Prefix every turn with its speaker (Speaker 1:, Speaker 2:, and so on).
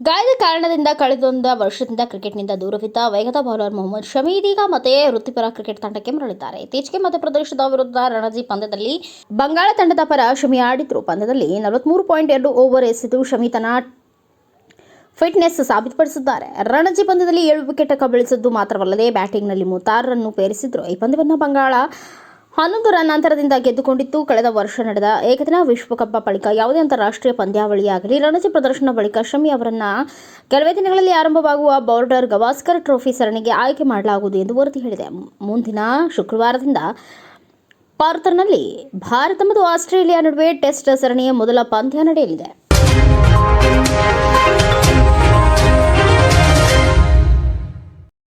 Speaker 1: ತಂಡದಿಂದ ಕಳೆದೊಂದು ವರ್ಷದಿಂದ ಕ್ರಿಕೆಟ್ನಿಂದ ದೂರವಿದ್ದ ವೇಗದ ಬೌಲರ್ ಮೊಹಮ್ಮದ್ ಶಮಿ ಇದೀಗ ಮತ್ತೆ ವೃತ್ತಿಪರ ಕ್ರಿಕೆಟ್ ತಂಡಕ್ಕೆ ಮರಳಿದ್ದಾರೆ. ಇತ್ತೀಚೆಗೆ ಮಧ್ಯಪ್ರದೇಶದ ವಿರುದ್ಧ ರಣಜಿ ಪಂದ್ಯದಲ್ಲಿ ಬಂಗಾಳ ತಂಡದ ಪರ ಶಮಿ ಆಡಿದ್ರು. ಪಂದ್ಯದಲ್ಲಿ ನಲವತ್ಮೂರು ಪಾಯಿಂಟ್ ಎರಡು ಓವರ್ ಎಸೆದು ಶಮಿ ತನ್ನ ಫಿಟ್ನೆಸ್ ಸಾಬೀತುಪಡಿಸಿದ್ದಾರೆ. ರಣಜಿ ಪಂದ್ಯದಲ್ಲಿ ಏಳು ವಿಕೆಟ್ ಕಬಳಿಸಿದ್ದು ಮಾತ್ರವಲ್ಲದೆ ಬ್ಯಾಟಿಂಗ್ನಲ್ಲಿ ಮೂವತ್ತಾರರನ್ನು ರನ್ ಪೇರಿಸಿದ್ರು. ಈ ಪಂದ್ಯವನ್ನು ಬಂಗಾಳ ಹನ್ನೊಂದು ರನ್ ಅಂತರದಿಂದ ಗೆದ್ದುಕೊಂಡಿತ್ತು ಕಳೆದ ವರ್ಷ ನಡೆದ ಏಕದಿನ ವಿಶ್ವಕಪ್ ಬಳಿಕ ಯಾವುದೇ ಅಂತಾರಾಷ್ಟ್ರೀಯ ಪಂದ್ಯಾವಳಿಯಾಗಲಿ, ರಣಜಿ ಪ್ರದರ್ಶನ ಬಳಿಕ ಶಮಿ ಅವರನ್ನ ಕೆಲವೇ ದಿನಗಳಲ್ಲಿ ಆರಂಭವಾಗುವ ಬಾರ್ಡರ್ ಗವಾಸ್ಕರ್ ಟ್ರೋಫಿ ಸರಣಿಗೆ ಆಯ್ಕೆ ಮಾಡಲಾಗುವುದು ಎಂದು ವರದಿ ಹೇಳಿದೆ. ಮುಂದಿನ ಶುಕ್ರವಾರದಿಂದ ಪಾರ್ಥರ್ನಲ್ಲಿ ಭಾರತ ಮತ್ತು ಆಸ್ಟ್ರೇಲಿಯಾ ನಡುವೆ ಟೆಸ್ಟ್ ಸರಣಿಯ ಮೊದಲ ಪಂದ್ಯ ನಡೆಯಲಿದೆ.